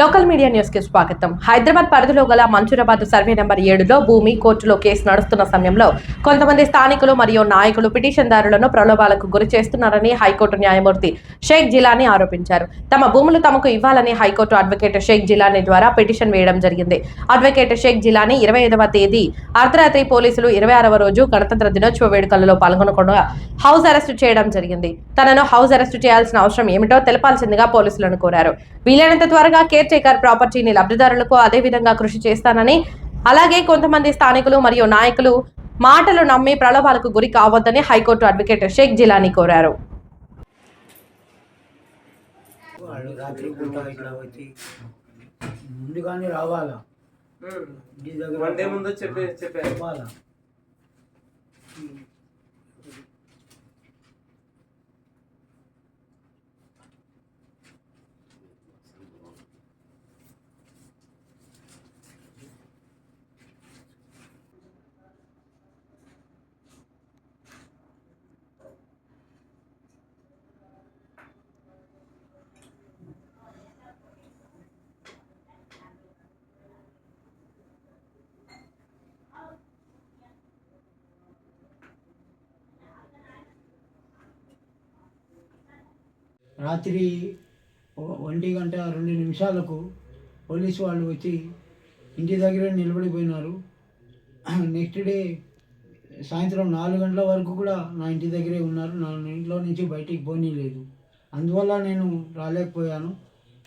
Local media న్యూస్కి స్వాగతం. హైదరాబాద్ పరిధిలో గల మంచూరాబాద్ సర్వే నెంబర్ ఏడులో భూమి కోర్టులో కేసు నడుస్తున్న సమయంలో కొంతమంది స్థానికులు మరియు నాయకులు పిటిషన్దారులను ప్రలోభాలకు గురి చేస్తున్నారని హైకోర్టు న్యాయమూర్తి షేక్ జిలానీ ఆరోపించారు. తమ భూములు తమకు ఇవ్వాలని హైకోర్టు అడ్వకేట్ షేక్ జిలానీ ద్వారా పిటిషన్ వేయడం జరిగింది. అడ్వకేట్ షేక్ జిలానీ ఇరవై ఐదవ తేదీ అర్ధరాత్రి పోలీసులు ఇరవై ఆరవ రోజు గణతంత్ర దినోత్సవ వేడుకలలో పాల్గొనకుండా హౌస్ అరెస్టు చేయడం జరిగింది. తనను హౌస్ అరెస్టు చేయాల్సిన అవసరం ఏమిటో తెలపాల్సిందిగా పోలీసులను కోరారు. వీలైనంత త్వరగా కేర్ టేకర్ ప్రాపర్టీని లబ్ధిదారులకు అదే విధంగా కృషి చేస్తానని అలాగే కొంతమంది స్థానికులు మరియు నాయకులు మాటలు నమ్మి ప్రలోభాలకు గురి కావద్దని హైకోర్టు అడ్వకేట్ షేక్ జిలానీ కోరారు. ముందుగానే రావాలా? చెప్పాలా రాత్రి ఒంటి గంట రెండు నిమిషాలకు పోలీసు వాళ్ళు వచ్చి ఇంటి దగ్గర నిలబడిపోయినారు. నెక్స్ట్ డే సాయంత్రం నాలుగు గంటల వరకు కూడా నా ఇంటి దగ్గరే ఉన్నారు. నా ఇంట్లో నుంచి బయటికి పోనీలేదు. అందువల్ల నేను రాలేకపోయాను.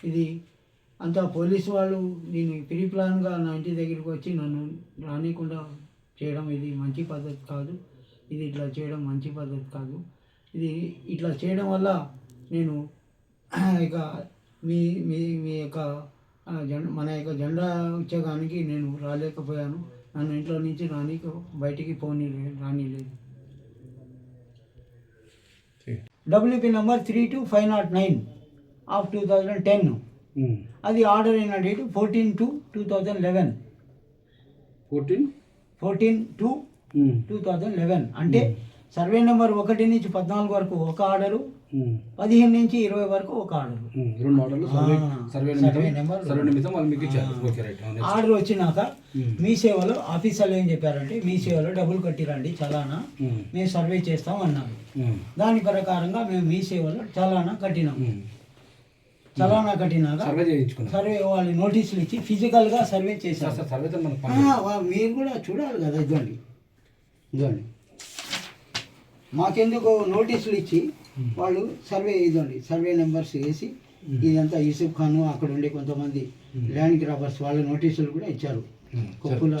ఇది అంతా పోలీసు వాళ్ళు దీన్ని ప్రీ ప్లాన్గా నా ఇంటి దగ్గరికి వచ్చి నన్ను రానికుండా చేయడం ఇది మంచి పద్ధతి కాదు. ఇది ఇట్లా చేయడం మంచి పద్ధతి కాదు. ఇది ఇట్లా చేయడం వల్ల నేను ఇక మీ మీ మీ యొక్క జెండా మన యొక్క జెండా ఉత్సవానికి నేను రాలేకపోయాను. నన్ను ఇంట్లో నుంచి రానికి బయటికి పోనీ రానిలేదు. WP number three two five nought nine of two thousand ten. అది ఆర్డర్ అయిన date fourteen two two thousand eleven. Fourteen? Fourteen two two thousand eleven. అంటే సర్వే నెంబర్ ఒకటి నుంచి పద్నాలుగు వరకు ఒక ఆర్డరు పదిహేను నుంచి ఇరవై వరకు ఒక ఆర్డరు. రెండు ఆర్డర్లు survey survey survey number survey నిమిత్తం వాళ్ళు మీకు ఇచ్చారు. Okay right. ఆర్డర్ వచ్చినాక మీ సేవలో ఆఫీసర్లు ఏం చెప్పారంటే మీ సేవలో డబ్బులు కట్టిరండి చలానా మేము సర్వే చేస్తాం అన్నారు. దాని ప్రకారంగా మేము మీ సేవలో చలానా కట్టినాం. చలానా కట్టినాక సర్వే చేయించుకున్నాం సర్వే వాళ్ళు నోటీసులు ఇచ్చి ఫిజికల్గా సర్వే చేశారు. సార్ సర్వేతో మనకు ఆ, పని వా- మీరు కూడా చూడాలి కదా ఇదండి ఇదండి మాకెందుకు నోటీసులు ఇచ్చి వాళ్ళు సర్వే ఇదండి సర్వే నెంబర్స్ వేసి ఇదంతా యూసుఫ్ ఖాన్ అక్కడ ఉండే కొంతమంది ల్యాండ్ గ్రాబర్స్ వాళ్ళ నోటీసులు కూడా ఇచ్చారు. కొప్పుల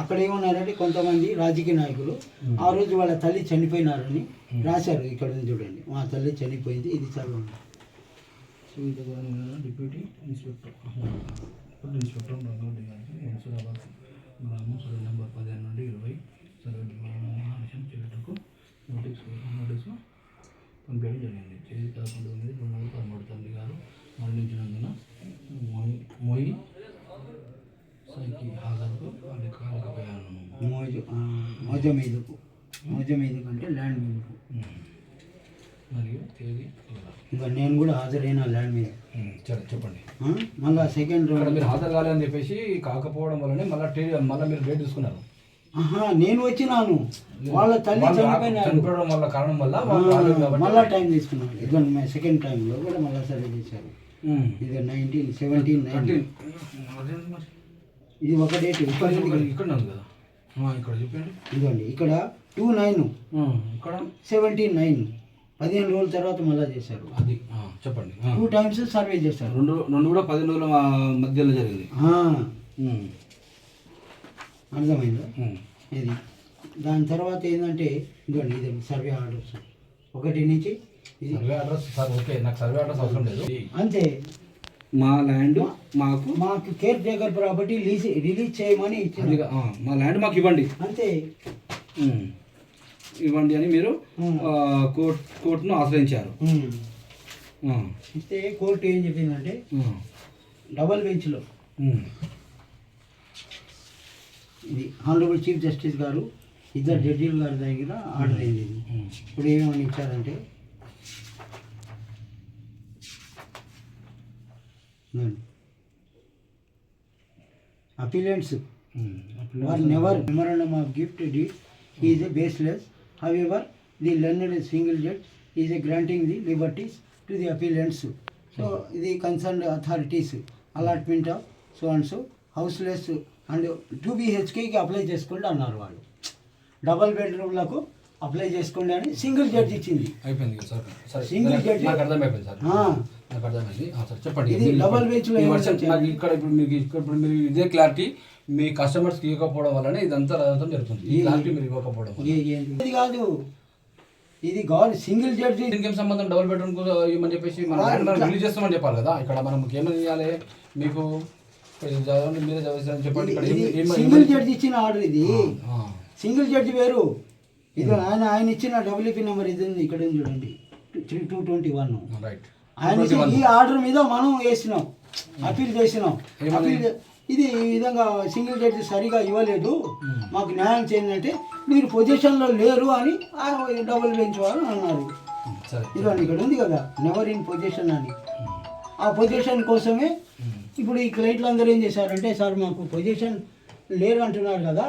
అక్కడ ఏమన్నారంటే కొంతమంది రాజకీయ నాయకులు ఆ రోజు వాళ్ళ తల్లి చనిపోయినారని రాశారు ఇక్కడ ఉంది చూడండి. మా తల్లి చనిపోయింది ఇది చదవండి డిప్యూటీ ఇన్స్పెక్టర్. ఇన్స్పెక్టర్ గ్రామం నెంబర్ పదిహేను నుండి ఇరవై మోజు మోజ మీదకు. మోజ మీదకు అంటే ల్యాండ్ మీదకు. మరియు తేదీ. ఇంకా నేను కూడా హాజరైన ల్యాండ్ మీద. సరే చెప్పండి మళ్ళా సెకండ్ రౌండ్. మీరు హాజరు కాలేదని చెప్పేసి కాకపోవడం వల్లనే మళ్ళీ టే మళ్ళీ మీరు డేట్ తీసుకున్నారు. ఆహా నేను వచ్చినాను. వాళ్ళ తల్లి చనిపోవడం వల్ల కారణం వల్ల మళ్ళా టైం తీసుకున్నాను. ఇదిగోండి మా సెకండ్ టైంలో కూడా మళ్ళీ సర్వే చేశారు. ఇది నైన్టీన్ సెవెంటీన్ నైన్టీన్? ఇది ఒక డేట్ ఇక్కడ ఇక్కడ ఇక్కడ ఉంది కదా. ఆ, ఇక్కడ చెప్పండి ఇదిగోండి ఇక్కడ టూ నైన్ ఇక్కడ. సెవెంటీన్ నైన్ పదిహేను రోజుల తర్వాత మళ్ళీ చేశారు. అది చెప్పండి. టూ టైమ్స్ సర్వే చేశారు. రెండు రెండు కూడా పది రోజుల మధ్యలో జరిగింది. అర్థమైందా. ఇది. దాని తర్వాత ఏంటంటే ఇదిగోండి ఇది సర్వే ఆర్డర్స్ ఒకటి నుంచి ఇది. సర్వే అడ్రస్ సార్ ఓకే నాకు సర్వే అడ్రస్ అవసరం లేదు. అంతే. మా ల్యాండ్ మాకు మాకు caretaker property release release చేయమని ఇచ్చింది. మా ల్యాండ్ మాకు ఇవ్వండి. అంతే. ఇవ్వండి అని మీరు కోర్ట్ కోర్టును ఆశ్రయించారు. అయితే కోర్టు ఏం చెప్పిందంటే. డబల్ బెంచ్లో. ఇది హానరబుల్ చీఫ్ జస్టిస్ గారు ఇద్దరు జడ్జీల గారి దగ్గర ఆర్డర్ అయింది. ఇప్పుడు ఏమని ఇచ్చారంటే appellants were never memorandum of gift deed is baseless however the learned single judge is granting the liberties to the appellants so ఇది concern authorities allotment of so and so houseless and two బిహెచ్కేకి apply చేసుకోండి అన్నారు వాళ్ళు. Double బెడ్రూమ్లకు apply చేసుకోండి అని single judge ఇచ్చింది. అయిపోయింది single judge నాకు అర్థమైంది సార్ చెప్పండి. ఇది మీరు double చెప్పండి. bench లో ఈ ఏమని వర్షన్ చెప్పారు? నాకు ఇక్కడ ఇప్పుడు మీకు ఇక్కడ ఇప్పుడు మీరు ఇదే క్లారిటీ మీ కస్టమర్స్కి ఇవ్వకపోవడం వల్లనే ఇదంతా రావడం జరుగుతుంది. ఈ క్లారిటీ మీరు ఇవ్వకపోవడం? ఇది కాదు. ఇది కాదు సింగిల్ జడ్జి. దీనికి ఏం సంబంధం? డబుల్ బెడ్రూమ్ ఇవ్వమని చెప్పేసి మనం రిలీజ్ చేస్తామని చెప్పాలి కదా. ఇక్కడ మనం ఏమని ఇవ్వాలి మీకు చదవండి మీరే చదివిస్తారని చెప్పండి. ఇక్కడ సింగిల్ జడ్జి ఇచ్చిన ఆర్డర్ ఇది. సింగిల్ జడ్జి వేరు. ఇది ఆయన ఆయన ఇచ్చిన డబ్ల్యూపీ నెంబర్ ఇది ఇక్కడ చూడండి. Three two twenty one right ఆయన ఈ ఆర్డర్ మీద మనం వేసినాం అప్పీల్ చేసినాం. ఇది ఈ విధంగా సింగిల్ జడ్జి సరిగా ఇవ్వలేదు. మాకు న్యాయం చేయండి అంటే మీరు పొజిషన్లో లేరు అని ఆయన డబుల్ బెంచ్ వారు అన్నారు. ఇదిగోండి ఇక్కడ ఉంది కదా నెవర్ ఇన్ పొజిషన్ అని. ఆ పొజిషన్ కోసమే ఇప్పుడు ఈ క్లయింట్లు అందరూ ఏం చేశారంటే సార్ మాకు పొజిషన్ లేరు అంటున్నారు కదా.